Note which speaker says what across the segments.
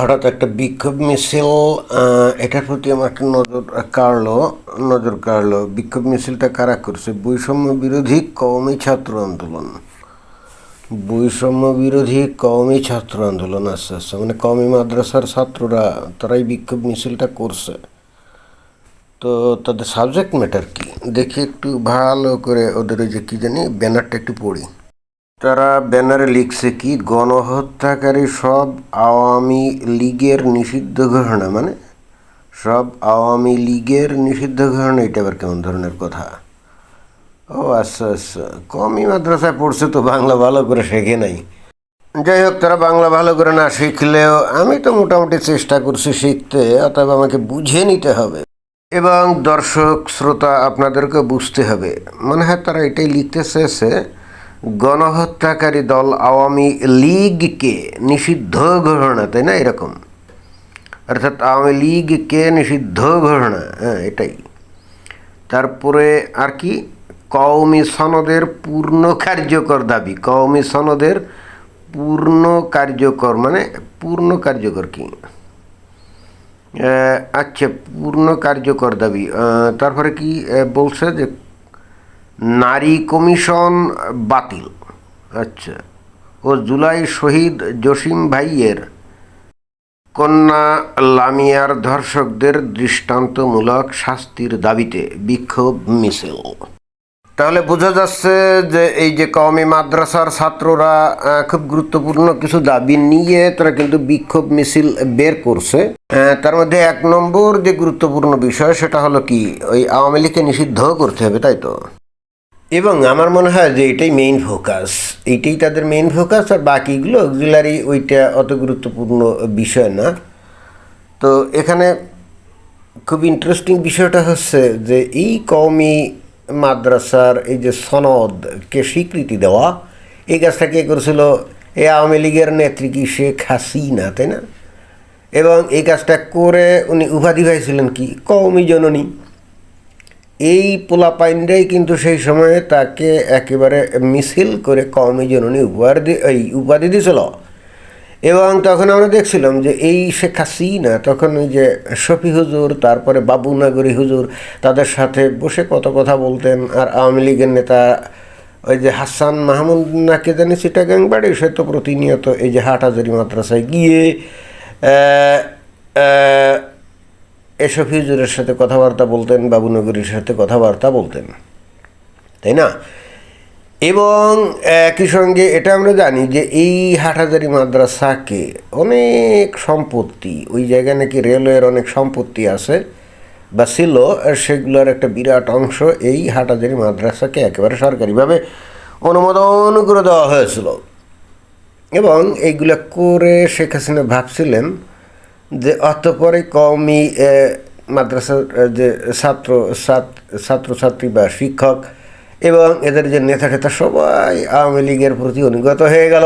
Speaker 1: হঠাৎ একটা বিক্ষোভ মিছিল এটার প্রতি আমার একটা নজর কাড়লো নজর কাড়লো। বিক্ষোভ মিছিলটা কারা করছে? বৈষম্য বিরোধী কওমি ছাত্র আন্দোলন। বৈষম্য বিরোধী কওমি ছাত্র আন্দোলন আস্তে আস্তে মানে কওমি মাদ্রাসার ছাত্ররা, তারাই বিক্ষোভ মিছিলটা করছে। তো তাদের সাবজেক্ট ম্যাটার কি? দেখি একটু ভালো করে ওদের ওই যে কী জানি, ব্যানারটা একটু পড়ি। তারা ব্যানারে লিখছে কি, গণহত্যাকারী সব আওয়ামী লীগের নিষিদ্ধ ঘোষণা মানে সব আওয়ামী লীগের নিষিদ্ধ ঘোষণা, এটা আবার কেমন ধরনের কথা? ও আচ্ছা আচ্ছা কমই মাদ্রাসায় পড়ছে তো, বাংলা ভালো করে শেখে নাই। যাই হোক, তারা বাংলা ভালো করে না শিখলেও আমি তো মোটামুটি চেষ্টা করছি শিখতে, অতএব আমাকে বুঝে নিতে হবে। এবং দর্শক, শ্রোতা আপনাদেরকে বুঝতে হবে। মনে হয় তারা এটাই লিখতে চেয়েছে গণহত্যাকারী দল আওয়ামী লীগকে নিষিদ্ধ ঘোষণা, তাই না? এরকম। অর্থাৎ আওয়ামী লীগকে নিষিদ্ধ ঘোষণা হ্যাঁ এটাই। তারপরে আর কি? কওমি সনদের পূর্ণ কার্যকর দাবি। কওমি সনদের পূর্ণ কার্যকর মানে পূর্ণ কার্যকর কি? আচ্ছা পূর্ণ কার্যকর দাবি। তারপরে কি বলছে যে নারী কমিশন বাতিল। আচ্ছা। ও জুলাই শহীদ জসিম ভাইয়ের কন্যা লামিয়ার ধর্ষকদের দৃষ্টান্তমূলক শাস্তির দাবিতে বিক্ষোভ মিছিল। তাহলে বোঝা যাচ্ছে যে এই যে কওমি মাদ্রাসার ছাত্ররা খুব গুরুত্বপূর্ণ কিছু দাবি নিয়ে তারা কিন্তু বিক্ষোভ মিছিল বের করছে। তার মধ্যে এক নম্বর যে গুরুত্বপূর্ণ বিষয় সেটা হলো কি? ওই আওয়ামী লীগকে নিষিদ্ধ করতে হবে, তাই তো? এবং আমার মনে হয় যে এটাই মেইন ফোকাস এইটাই তাদের মেইন ফোকাস আর বাকিগুলো অক্সিলারি ওইটা অত গুরুত্বপূর্ণ বিষয় না। তো এখানে খুব ইন্টারেস্টিং বিষয়টা হচ্ছে যে এই কওমি মাদ্রাসার এই যে সনদকে স্বীকৃতি দেওয়া, এই কাজটা কে করেছিল? এই আওয়ামী লীগের নেত্রী কি শেখ হাসিনা, তাই না? এবং এই কাজটা করে উনি উপাধি পাইছিলেন কি? কওমি জননী। এই পোলাপাইনরাই কিন্তু সেই সময়ে তাকে একেবারে মিছিল করে কওমি জননী দি এই উপাধি দিয়েছিল এবং তখন আমরা দেখছিলাম যে এই শেখ হাসিনা, তখন ওই যে শফি হুজুর, তারপরে বাবুনগরী হুজুর, তাদের সাথে বসে কত কথা বলতেন। আর আওয়ামী লীগের নেতা ওই যে হাসান মাহমুদ নাকে জানি চিটাগাং বাড়ি, সে তো প্রতিনিয়ত এই যে হাটহাজারি মাদ্রাসায় গিয়ে এসব হুজুরের সাথে কথাবার্তা বলতেন বাবুনগরীর সাথে কথাবার্তা বলতেন। তাই না? এবং, একই সঙ্গে এটা আমরা জানি যে এই হাটহাজারি মাদ্রাসাকে অনেক সম্পত্তি, ওই জায়গায় নাকি রেলওয়ের অনেক সম্পত্তি আছে, বা ছিল সেগুলোর একটা বিরাট অংশ এই হাটহাজারি মাদ্রাসাকে একেবারে সরকারিভাবে অনুমোদন করে দেওয়া হয়েছিল। এবং এইগুলো করে শেখ হাসিনা ভাবছিলেন যে অতপরে কমই মাদ্রাসার যে ছাত্র, ছাত- ছাত্রছাত্রী বা শিক্ষক এবং এদের যে নেতা টেতা সবাই আওয়ামী লীগের প্রতি অনুগত হয়ে গেল।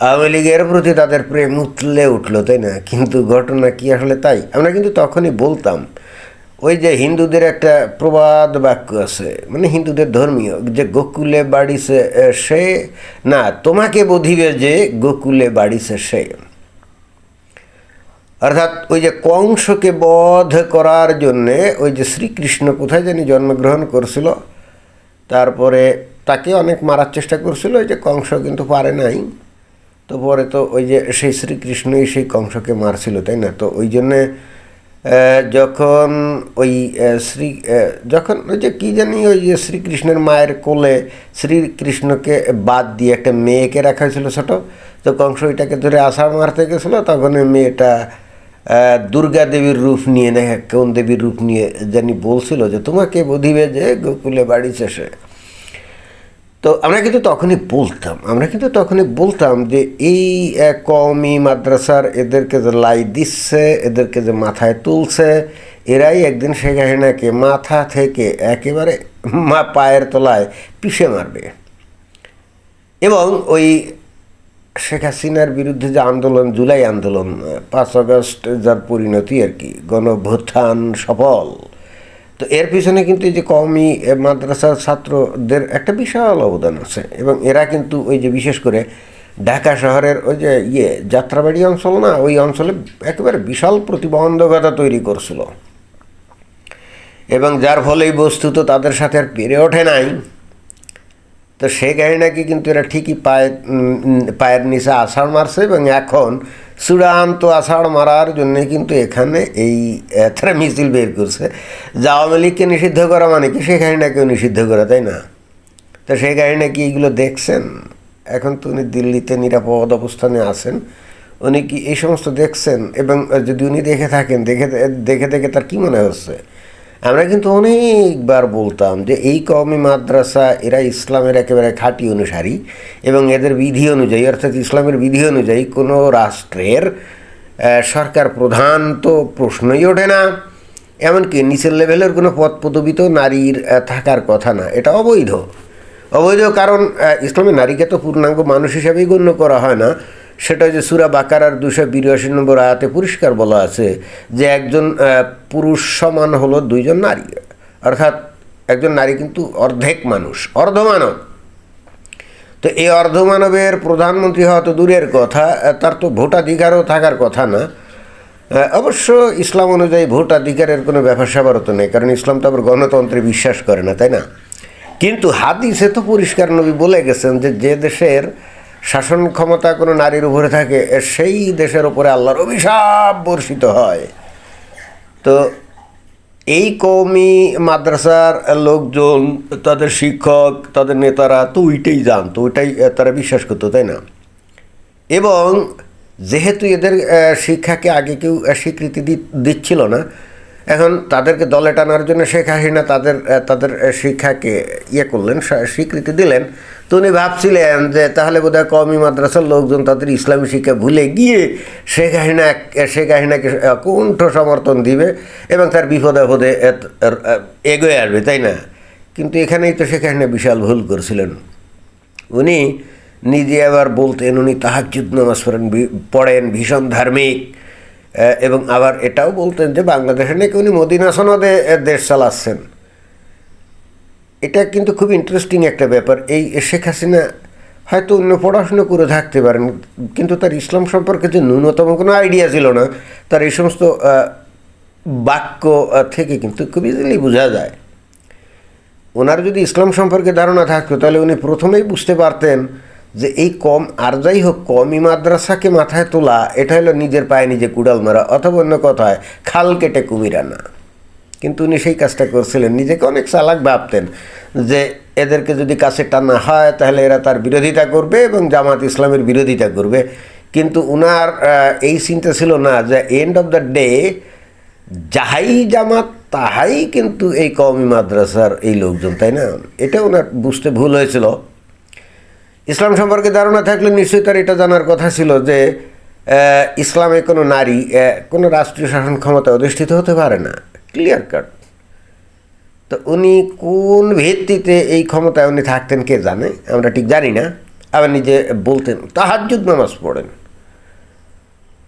Speaker 1: আওয়ামী লীগের প্রতি তাদের প্রেম উতলে উঠল, তাই না? কিন্তু ঘটনা কি আসলে তাই? আমরা কিন্তু তখনই বলতাম, ওই যে হিন্দুদের একটা প্রবাদ বাক্য আছে মানে হিন্দুদের ধর্মীয়, যে গোকুলে বাড়িছে সে, না, তোমাকে বধিবে যে গোকুলে বাড়িছে সে। অর্থাৎ ওই যে কংসকে বধ করার জন্যে ওই যে শ্রীকৃষ্ণ কোথায় জানি জন্মগ্রহণ করছিল, তারপরে তাকে অনেক মারার চেষ্টা করছিল, ওই যে কংস কিন্তু পারে নাই। তো পরে তো ওই যে সেই শ্রীকৃষ্ণই সেই কংসকে মারছিল, তাই না? তো ওই জন্যে যখন ওই শ্রী যখন ওই যে কী জানি ওই যে শ্রীকৃষ্ণের মায়ের কোলে শ্রীকৃষ্ণকে বাদ দিয়ে একটা মেয়েকে রাখা হয়েছিল ছোটো, তো কংস ওইটাকে ধরে আষাঢ় মারতে গেছিল তখন মেয়েটা দুর্গা দেবীর রূপ নিয়ে না কোন দেবীর রূপ নিয়ে জানি বলছিল যে, তোমাকে বধিবে যে গোকুলে বাড়ি শেষে তো আমরা কিন্তু তখনই বলতাম, আমরা কিন্তু তখনই বলতাম যে, এই কওমি মাদ্রাসার এদেরকে যে লাই দিচ্ছে, এদেরকে যে মাথায় তুলছে, এরাই একদিন শেখ হাসিনাকে মাথা থেকে একেবারে মা পায়ের তলায় পিষে মারবে। এবং ওই শেখ হাসিনার বিরুদ্ধে যে আন্দোলন, জুলাই আন্দোলন পাঁচ আগস্ট যার পরিণতি আর কি, গণভ্যুত্থান সফল। তো এর পিছনে কিন্তু এই যে কওমি মাদ্রাসার ছাত্রদের একটা বিশাল অবদান আছে এবং এরা কিন্তু ওই যে বিশেষ করে ঢাকা শহরের ওই যে ইয়ে যাত্রাবাড়ি অঞ্চল না, ওই অঞ্চলে একেবারে বিশাল প্রতিবন্ধকতা তৈরি করছিল। এবং যার ফলে এই বস্তু তো তাদের সাথে আর পেরে ওঠে নাই। তো সে নাকি কিন্তু এরা ঠিকই পায়ে পায়ের নিচে আষাঢ় মারছে এবং এখন চূড়ান্ত আষাঢ় মারার জন্য কিন্তু এখানে এই তারা মিছিল বের করছে। যে আওয়ামী লীগকে নিষিদ্ধ করা মানে কি? সে কাহিনাকেও নিষিদ্ধ করা, তাই না? তো সেই কাহিনী কি এইগুলো দেখছেন? এখন তো উনি দিল্লিতে নিরাপদ অবস্থানে আছেন। উনি কি এই সমস্ত দেখছেন? এবং যদি উনি দেখে থাকেন, দেখে দেখে দেখে তার কি মনে হচ্ছে? আমরা কিন্তু অনেকবার বলতাম যে এই কওমি মাদ্রাসা এরা ইসলামের একেবারে খাঁটি অনুসারী এবং এদের বিধি অনুযায়ী অর্থাৎ ইসলামের বিধি অনুযায়ী কোনো রাষ্ট্রের সরকার প্রধান তো প্রশ্নই ওঠে না। এমনকি নিচের লেভেলের কোনো পদ পদবি তো নারীর থাকার কথা না এটা অবৈধ। অবৈধ কারণ আহ, ইসলামে নারীকে তো পূর্ণাঙ্গ মানুষ হিসাবেই গণ্য করা হয় না। সেটা যে সুরা বাকারার দুশো বিরাশি নম্বর আয়াতে পরিষ্কার বলা আছে যে একজন পুরুষ সমান হলো দুইজন নারী। অর্থাৎ একজন নারী কিন্তু অর্ধেক মানুষ, অর্ধমানব। তো এই অর্ধমানবের প্রধানমন্ত্রী হওয়া তো দূরের কথা তার তো ভোটাধিকারও থাকার কথা না। অবশ্য ইসলাম অনুযায়ী ভোটাধিকারের কোনো ব্যাপার স্যাপারও তো নেই, কারণ ইসলাম তো আবার গণতন্ত্রে বিশ্বাস করে না, তাই না? কিন্তু হাদিসে তো পরিষ্কার নবী বলে গেছেন যে যে দেশের শাসন ক্ষমতা কোনো নারীর উপরে থাকে সেই দেশের উপরে আল্লাহর অভিশাপ বর্ষিত হয়। তো এই কৌমি মাদ্রাসার লোকজন, তাদের শিক্ষক, তাদের নেতারা তো ওইটাই জানতো, ওইটাই তারা বিশ্বাস করতো, তাই না? এবং যেহেতু এদের শিক্ষাকে আগে কেউ স্বীকৃতি দিচ্ছিল না এখন তাদেরকে দলে টানার জন্য শেখ হাসিনা তাদের তাদের শিক্ষাকে ইয়ে করলেন স্বীকৃতি দিলেন। তো উনি ভাবছিলেন যে তাহলে বোধহয় কওমি মাদ্রাসার লোকজন তাদের ইসলামী শিক্ষা ভুলে গিয়ে শেখ হাসিনা শেখ হাসিনাকে কুণ্ঠ সমর্থন দিবে এবং তার বিপদে আপদে এগোয়ে আসবে, তাই না? কিন্তু এখানেই তো শেখ হাসিনা বিশাল ভুল করেছিলেন। উনি নিজে আবার বলতেন, উনি তাহাজ্জুদ নামাজ পড়েন পড়েন ভীষণ ধার্মিক। এবং আবার এটাও বলতেন যে বাংলাদেশে নাকি উনি মদিনা সনদে দেশ চালাচ্ছেন। এটা কিন্তু খুব ইন্টারেস্টিং একটা ব্যাপার। এই শেখ হাসিনা হয়তো অন্য পড়াশুনো করে থাকতে পারেন, কিন্তু তার ইসলাম সম্পর্কে যে ন্যূনতম কোনো আইডিয়া ছিল না, তার এই সমস্ত বাক্য থেকে কিন্তু খুব ইজিলি বোঝা যায়। ওনার যদি ইসলাম সম্পর্কে ধারণা থাকতো, তাহলে উনি প্রথমেই বুঝতে পারতেন যে এই কম আর যাই হোক, কমই মাদ্রাসাকে মাথায় তোলা, এটা হলো নিজের পায়ে নিজে কুড়াল মারা, অথবা অন্য কথায়, খাল কেটে কুমির আনা। কিন্তু উনি সেই কাজটা করছিলেন। নিজেকে অনেক চালাক ভাবতেন যে এদেরকে যদি কাছে টানা হয়, তাহলে এরা তার বিরোধিতা করবে এবং জামাত ইসলামের বিরোধিতা করবে। কিন্তু উনার এই চিন্তা ছিল না যে এন্ড অফ দ্য ডে যাহাই জামাত, তাহাই কিন্তু এই কওমি মাদ্রাসার এই লোকজন, তাই না? এটা ওনার বুঝতে ভুল হয়েছিল। ইসলাম সম্পর্কে ধারণা থাকলে নিশ্চয়ই তার এটা জানার কথা ছিল যে ইসলামে কোনো নারী কোনো রাষ্ট্রীয় শাসন ক্ষমতা অধিষ্ঠিত হতে পারে না। ক্লিয়ার কাট তো উনি কোন ভিত্তিতে এই ক্ষমতায় উনি থাকতেন কে জানে? আমরা ঠিক জানি না। আবার নিজে বলতেন, তাহাজ্জুদ নামাজ পড়েন।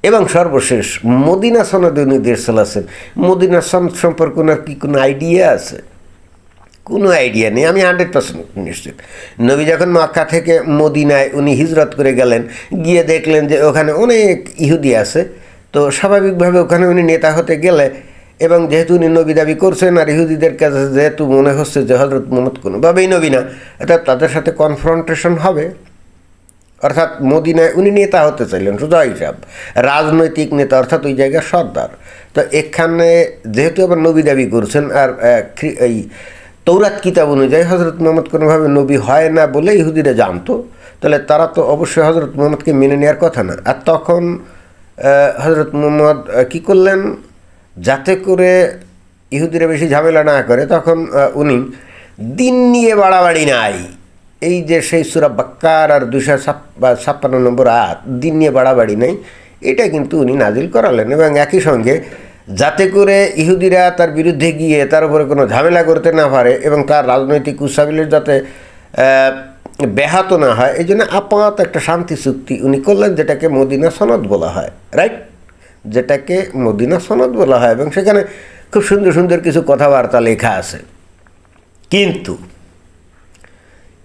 Speaker 1: এবং সর্বশেষ, মদিনা সনদে উনি দেশ চালাচ্ছেন মদিনা সনদ সম্পর্কে ওনার কি কোনো আইডিয়া আছে? কোনো আইডিয়া নেই, আমি হান্ড্রেড পার্সেন্ট নিশ্চিত। নবী যখন মক্কা থেকে মদিনায় উনি হিজরত করে গেলেন, গিয়ে দেখলেন যে ওখানে অনেক ইহুদি আছে, তো স্বাভাবিকভাবে ওখানে উনি নেতা হতে গেলে এবং যেহেতু উনি নবী দাবি করছেন আর ইহুদিদের কাছে যেহেতু মনে হচ্ছে যে হজরত মোহাম্মদ কোনোভাবেই নবী না, অর্থাৎ তাদের সাথে কনফ্রন্টেশন হবে। অর্থাৎ মদিনায় উনি নেতা হতে চাইলেন, সোজা হিসাব। রাজনৈতিক নেতা, অর্থাৎ ওই জায়গার সর্দার। তো এখানে যেহেতু আবার নবী দাবি করছেন আর এই তৌরাত কিতাব অনুযায়ী হজরত মোহাম্মদ কোনোভাবে নবী হয় না বলে ইহুদিরা জানতো। তাহলে তারা তো অবশ্যই হজরত মোহাম্মদকে মেনে নেওয়ার কথা না। আর তখন হজরত মোহাম্মদ কী করলেন? যাতে করে ইহুদিরা বেশি ঝামেলা না করে, তখন উনি দিন নিয়ে বাড়াবাড়ি নাই। এই যে সেই সুরা বাক্কার আর দুশো ছাপ্পান্ন নম্বর আট দিন নিয়ে বাড়াবাড়ি নেই, এটা কিন্তু উনি নাজিল করালেন। এবং একই সঙ্গে যাতে করে ইহুদিরা তার বিরুদ্ধে গিয়ে তার উপরে কোনো ঝামেলা করতে না পারে এবং তার রাজনৈতিক উৎসাবিলের যাতে ব্যাহত না হয়, এই জন্য আপাত একটা শান্তি চুক্তি উনি করলেন, যেটাকে মদিনা সনদ বলা হয় রাইট যেটাকে মদিনা সনদ বলা হয় এবং সেখানে খুব সুন্দর সুন্দর কিছু কথাবার্তা লেখা আছে। কিন্তু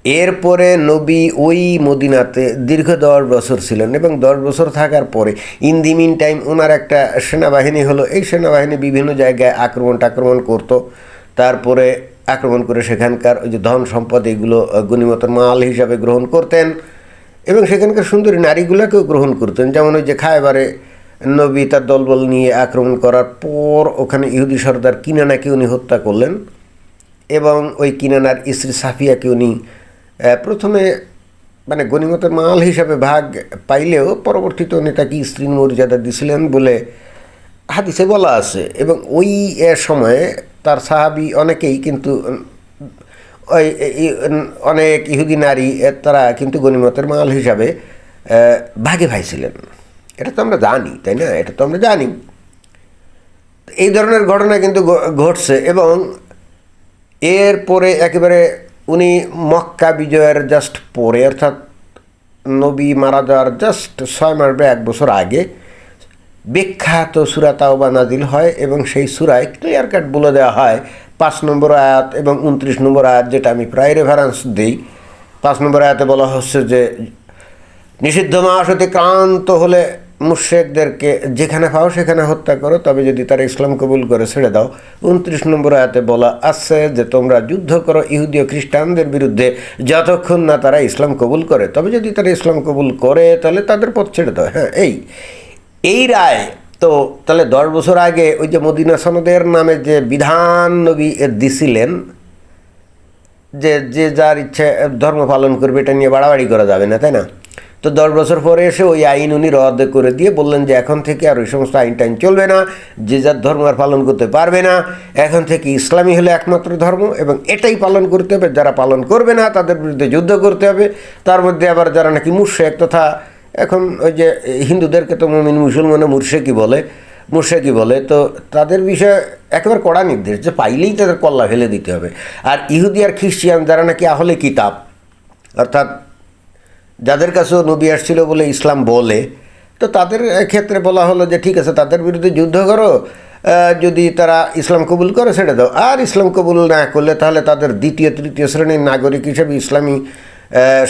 Speaker 1: এরপরে নবী ওই মদিনাতে দীর্ঘ দশ বছর ছিলেন এবং দশ বছর থাকার পরে ইন দি মিন টাইম ওনার একটা সেনাবাহিনী হলো। এই সেনাবাহিনী বিভিন্ন জায়গায় আক্রমণ টাক্রমণ করতো। তারপরে আক্রমণ করে সেখানকার ওই যে ধন সম্পদ এগুলো গণিমত মাল হিসাবে গ্রহণ করতেন এবং সেখানকার সুন্দরী নারীগুলোকেও গ্রহণ করতেন। যেমন ওই যে খায়বারে নবী তার দলবল নিয়ে আক্রমণ করার পর ওখানে ইহুদি সর্দার কিনানাকে উনি হত্যা করলেন এবং ওই কিনানার স্ত্রী সাফিয়াকে উনি প্রথমে মানে গণিমতের মাল হিসাবে ভাগ পাইলেও পরবর্তীতে উনি তাকে স্ত্রীর মর্যাদা দিছিলেন বলে হাদিসে বলা আছে এবং ওই সময়ে তার সাহাবি অনেকেই কিন্তু অনেক ইহুদি নারী তারা কিন্তু গণিমতের মাল হিসাবে ভাগে ভাইছিলেন। এটা তো আমরা জানি, তাই না? এটা তো আমরা জানি। এই ধরনের ঘটনা কিন্তু ঘটছে এবং এরপরে একেবারে উনি মক্কা বিজয়ের জাস্ট পরে, অর্থাৎ নবী মারা যাওয়ার জাস্ট ছয় মাস বা এক বছর আগে, বিখ্যাত সুরা তাওবা নাজিল হয় এবং সেই সুরায় ক্লিয়ার কাট বলে দেওয়া হয়। পাঁচ নম্বর আয়াত এবং উনত্রিশ নম্বর আয়াত যেটা আমি প্রায় রেফারেন্স দিই। পাঁচ নম্বর আয়াতে বলা হচ্ছে যে, নিষিদ্ধ মাস হতে ক্রান্ত হলে মুর্শেকদেরকে যেখানে পাও সেখানে হত্যা করো, তবে যদি তারা ইসলাম কবুল করে ছেড়ে দাও। উনত্রিশ নম্বর আয়াতে বলা আছে যে, তোমরা যুদ্ধ করো ইহুদি ও খ্রিস্টানদের বিরুদ্ধে যতক্ষণ না তারা ইসলাম কবুল করে। তবে যদি তারা ইসলাম কবুল করে, তাহলে তাদের পথ ছেড়ে দাও। হ্যাঁ এই এই রায় তো তাহলে দশ বছর আগে ওই যে মদিনা সনদের নামে যে বিধান নবী দিছিলেন, যে যে যার ইচ্ছে ধর্ম পালন করবে, এটা নিয়ে বাড়াবাড়ি করা যাবে না, তাই না? তো দশ বছর পরে এসে ওই আইন উনি রদ করে দিয়ে বললেন যে এখন থেকে আর ওই সমস্ত আইন টাইন চলবে না, যে যার ধর্ম আর পালন করতে পারবে না। এখন থেকে ইসলামী হলো একমাত্র ধর্ম এবং এটাই পালন করতে হবে। যারা পালন করবে না, তাদের বিরুদ্ধে যুদ্ধ করতে হবে। তার মধ্যে আবার যারা নাকি মুর্শেক তথা এখন ওই যে হিন্দুদেরকে তো মমিন মুসলমানে মুর্শেকি বলে মুর্শেকি বলে, তো তাদের বিষয়ে একেবারে কড়া নির্দেশ যে পাইলেই তাদের কল্লা ফেলে দিতে হবে। আর ইহুদি আর খ্রিস্টিয়ান যারা নাকি আহলে কিতাব, অর্থাৎ যাদের কাছেও নবী আসছিল বলে ইসলাম বলে, তো তাদের ক্ষেত্রে বলা হলো যে, ঠিক আছে, তাদের বিরুদ্ধে যুদ্ধ করো যদি তারা ইসলাম কবুল করে সেটা দাও। আর ইসলাম কবুল না করলে তাহলে তাদের দ্বিতীয়, তৃতীয় শ্রেণির নাগরিক হিসেবে ইসলামী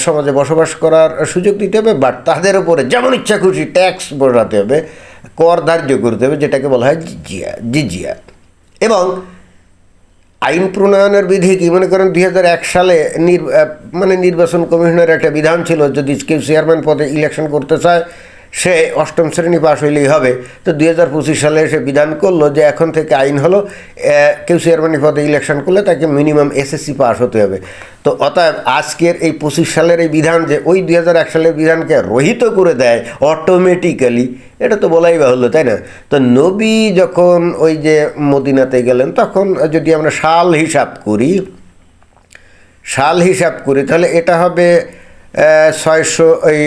Speaker 1: সমাজে বসবাস করার সুযোগ দিতে হবে বাট তাদের উপরে যেমন ইচ্ছা খুশি ট্যাক্স বসাতে হবে, কর ধার্য করতে হবে, যেটাকে বলা হয় জিজিয়া জিজিয়া এবং আইন প্রণয়নের বিধি কি? মনে করেন দুই হাজার এক সালে মানে নির্বাচন কমিশনের একটা বিধান ছিল, যদি কেউ চেয়ারম্যান পদে ইলেকশন করতে চায় সে অষ্টম শ্রেণি পাশ হইলেই হবে। তো দুই হাজার পঁচিশ সালে সে বিধান করল যে এখন থেকে আইন হলো কেউ চেয়ারম্যান পদে ইলেকশন করলে তাকে মিনিমাম এসএসসি পাস হতে হবে। তো অতএব আজকের এই পঁচিশ সালের এই বিধান যে ওই দুই হাজার এক সালের বিধানকে রহিত করে দেয় অটোমেটিক্যালি এটা তো বলাই বাহুল্য, তাই না? তো নবী যখন ওই যে মদিনাতে গেলেন, তখন যদি আমরা সাল হিসাব করি, সাল হিসাব করি, তাহলে এটা হবে ছয়শো, ওই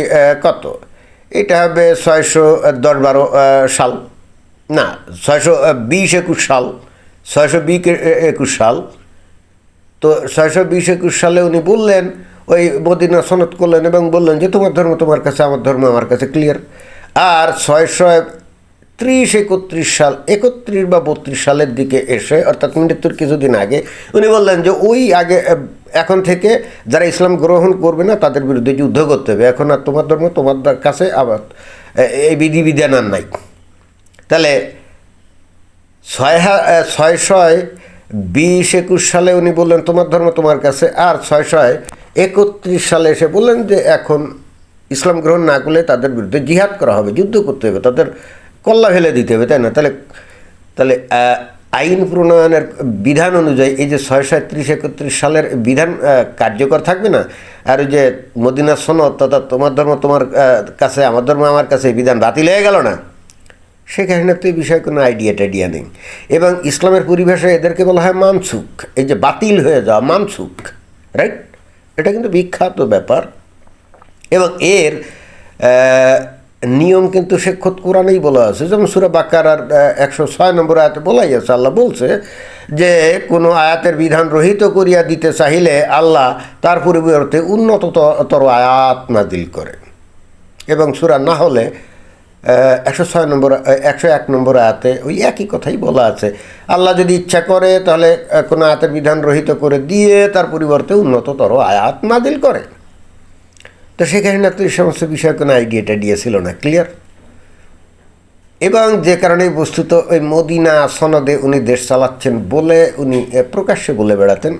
Speaker 1: কত? এটা হবে ছয়শো দশ বারো সাল। না, ছয়শো বিশ একুশ সাল। ছয়শো বিশ একুশ সাল। তো ছয়শো বিশ একুশ সালে উনি বললেন, ওই মদিনা সনদ করলেন এবং বললেন যে, তোমার ধর্ম তোমার কাছে, আমার ধর্ম আমার কাছে ক্লিয়ার আর ছয়শো ত্রিশ একত্রিশ সাল, একত্রিশ বা বত্রিশ সালের দিকে এসে, অর্থাৎ মৃত্যুর কিছুদিন আগে, উনি বললেন যে, ওই আগে এখন থেকে যারা ইসলাম গ্রহণ করবে না, তাদের বিরুদ্ধে যুদ্ধ করতে হবে। এখন আর তোমার ধর্ম, তোমার কাছে আবার এই বিধিবিধান আর নাই। তাহলে ছয় ছয় ছয় বিশ একুশ সালে উনি বললেন, তোমার ধর্ম তোমার কাছে। আর ছয় ছয় একত্রিশ সালে এসে বললেন যে, এখন ইসলাম গ্রহণ না করলে তাদের বিরুদ্ধে জিহাদ করা হবে, যুদ্ধ করতে হবে। তাদের কল্লা ফেলে দিতে হবে। তাই না? তাহলে তাহলে আইন প্রণয়নের বিধান অনুযায়ী এই যে ছয় সাঁত্রিশ একত্রিশ সালের বিধান কার্যকর থাকবে না? আর ওই যে মদিনা সনদ তথা তোমার ধর্ম, তোমার কাছে, আমার ধর্ম, আমার কাছে বিধান বাতিল হয়ে গেল না? সেখানে তো এই বিষয়ে কোনো আইডিয়া টাইডিয়া নেই। এবং ইসলামের পরিভাষায় এদেরকে বলা হয় মানসুক এই যে বাতিল হয়ে যাওয়া মানসুক রাইট এটা কিন্তু বিখ্যাত ব্যাপার। এবং এর নিয়ম কিন্তু সে খোদ কোরআনেই বলা আছে। যেমন সুরা বাক্কার আর একশো ছয় নম্বর আয়াতে বলাই আছে, আল্লাহ বলছে যে, কোনো আয়াতের বিধান রহিত করিয়া দিতে চাহিলে আল্লাহ তার পরিবর্তে উন্নততর আয়াত নাজিল করে এবং সুরা না হলে একশো ছয় নম্বর একশো এক নম্বর আয়াতে ওই একই কথাই বলা আছে। আল্লাহ যদি ইচ্ছা করে, তাহলে কোনো আয়াতের বিধান রহিত করে দিয়ে তার পরিবর্তে উন্নততর আয়াত নাজিল করে তো সেখানে তো এই সমস্ত বিষয়ে কোনো আইডিয়া টাইডিয়া ছিল না ক্লিয়ার এবং যে কারণে বস্তুত ওই মদিনা সনদে উনি দেশ চালাচ্ছেন বলে উনি প্রকাশ্যে বলে বেড়াতেন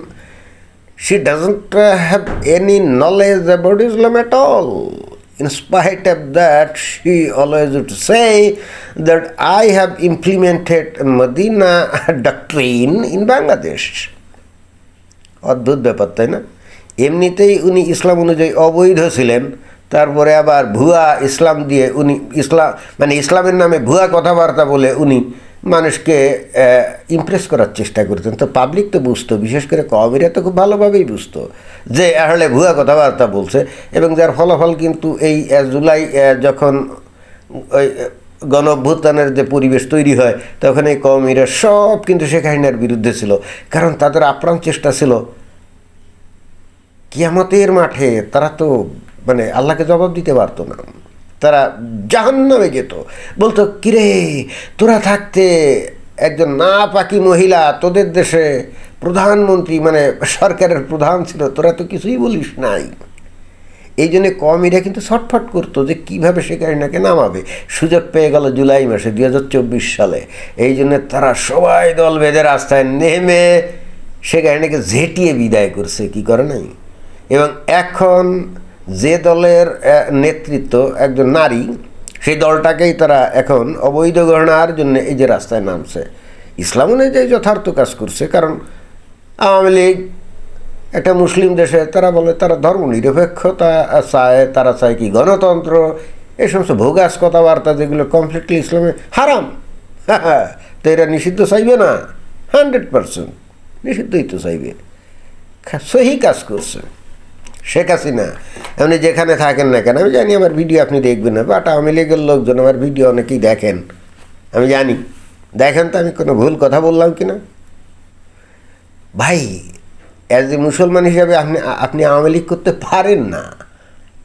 Speaker 1: she doesn't have any knowledge about Islam at all in spite of that she always would say that I have implemented Medina doctrine in Bangladesh অদ্ভুত ব্যাপার, তাই না? এমনিতেই উনি ইসলাম অনুযায়ী অবৈধ ছিলেন, তারপরে আবার ভুয়া ইসলাম দিয়ে উনি ইসলাম মানে ইসলামের নামে ভুয়া কথাবার্তা বলে উনি মানুষকে ইমপ্রেস করার চেষ্টা করতেন। তো পাবলিক তো বুঝতো, বিশেষ করে কমিরা তো খুব ভালোভাবেই বুঝতো যে আসলে ভুয়া কথাবার্তা বলছে এবং যার ফলাফল কিন্তু এই জুলাই যখন ওই গণ অভ্যুত্থানের যে পরিবেশ তৈরি হয়, তখন এই কমিরা সব কিন্তু শেখ হাসিনার বিরুদ্ধে ছিল। কারণ তাদের আপ্রাণ চেষ্টা ছিল কিয়ামতের মাঠে তারা তো মানে আল্লাহকে জবাব দিতে পারতো না। তারা জাহান্নামে যেত। বলতো, কিরে, তোরা থাকতে একজন না পাকি মহিলা, তোদের দেশে প্রধানমন্ত্রী মানে সরকারের প্রধান ছিল, তোরা তো কিছুই বলিস নাই। এই জন্যে কমিরা কিন্তু ছটফট করতো যে কীভাবে সে কারিনাকে নামাবে। সুযোগ পেয়ে গেল জুলাই মাসে দু হাজার চব্বিশ সালে। এই জন্যে তারা সবাই দল বেঁধে রাস্তায় নেমে সে কারিনাকে ঝেঁটিয়ে বিদায় করছে, কি করে নাই? এবং এখন যে দলের নেতৃত্ব একজন নারী, সেই দলটাকেই তারা এখন অবৈধ গণনার জন্য এই যে রাস্তায় নামছে। ইসলাম অনুযায়ী যথার্থ কাজ করছে, কারণ আওয়ামী লীগ একটা মুসলিম দেশে তারা বলে তারা ধর্ম নিরপেক্ষতা চায়, তারা চায় কি গণতন্ত্র, এই সমস্ত ভোগাস কথাবার্তা যেগুলো কমপ্লিটলি ইসলামে হারাম। তো এরা নিষিদ্ধ চাইবে না। হান্ড্রেড পারসেন্ট নিষিদ্ধই তো চাইবে। সহি কাজ করছে। শেখ হাসিনা। আপনি যেখানে থাকেন না কেন, আমি জানি আমার ভিডিও আপনি দেখবেন না বাট আওয়ামী লীগের লোকজন আমার ভিডিও অনেকেই দেখেন। আমি জানি। দেখেন তো আমি কোনো ভুল কথা বললাম কি না ভাই অ্যাজ এ মুসলমান হিসাবে আপনি আপনি আওয়ামী লীগ করতে পারেন না।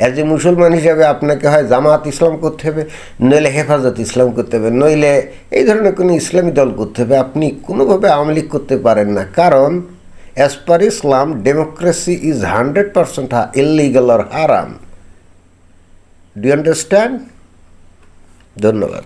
Speaker 1: অ্যাজ এ মুসলমান হিসাবে আপনাকে হয় জামাত ইসলাম করতে হবে, নইলে হেফাজত ইসলাম করতে হবে, নইলে এই ধরনের কোনো ইসলামী দল করতে হবে। আপনি কোনোভাবে আওয়ামী লীগ করতে পারেন না। কারণ as per Islam democracy is hundred percent illegal আর হারাম ডু আন্ডারস্ট্যান্ড ধন্যবাদ।